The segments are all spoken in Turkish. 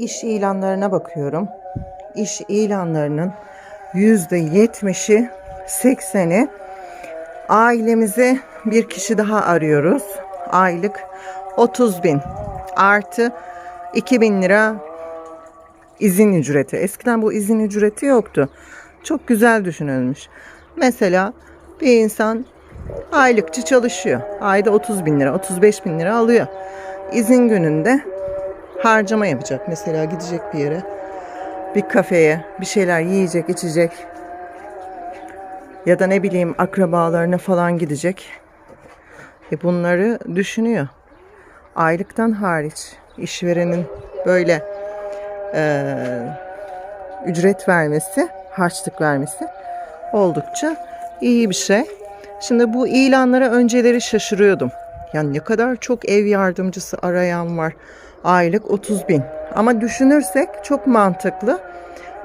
iş ilanlarına bakıyorum. İş ilanlarının yüzde yetmişi, sekseni ailemize bir kişi daha arıyoruz. Aylık 30 bin artı 2000 lira izin ücreti. Eskiden bu izin ücreti yoktu. Çok güzel düşünülmüş. Mesela bir insan aylıkçı çalışıyor. Ayda 30 bin lira, 35 bin lira alıyor. İzin gününde harcama yapacak. Mesela gidecek bir yere, bir kafeye, bir şeyler yiyecek, içecek. Ya da ne bileyim akrabalarına falan gidecek. E bunları düşünüyor. Aylıktan hariç işverenin böyle eee, ücret vermesi, harçlık vermesi oldukça iyi bir şey. Şimdi bu ilanlara önceleri şaşırıyordum. Yani ne kadar çok ev yardımcısı arayan var. Aylık 30 bin. Ama düşünürsek çok mantıklı.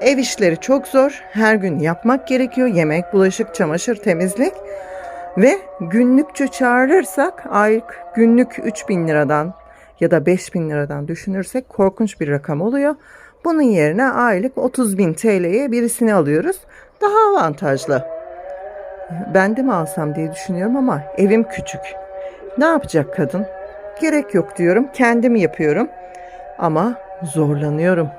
Ev işleri çok zor. Her gün yapmak gerekiyor. Yemek, bulaşık, çamaşır, temizlik. Ve günlükçe çağırırsak aylık günlük 3 bin liradan ya da 5 bin liradan düşünürsek korkunç bir rakam oluyor. Bunun yerine aylık 30 bin TL'ye birisini alıyoruz. Daha avantajlı. Ben de mi alsam diye düşünüyorum ama evim küçük. Ne yapacak kadın? Gerek yok diyorum. Kendim yapıyorum. Ama zorlanıyorum.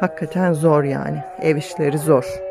Hakikaten zor yani. Ev işleri zor.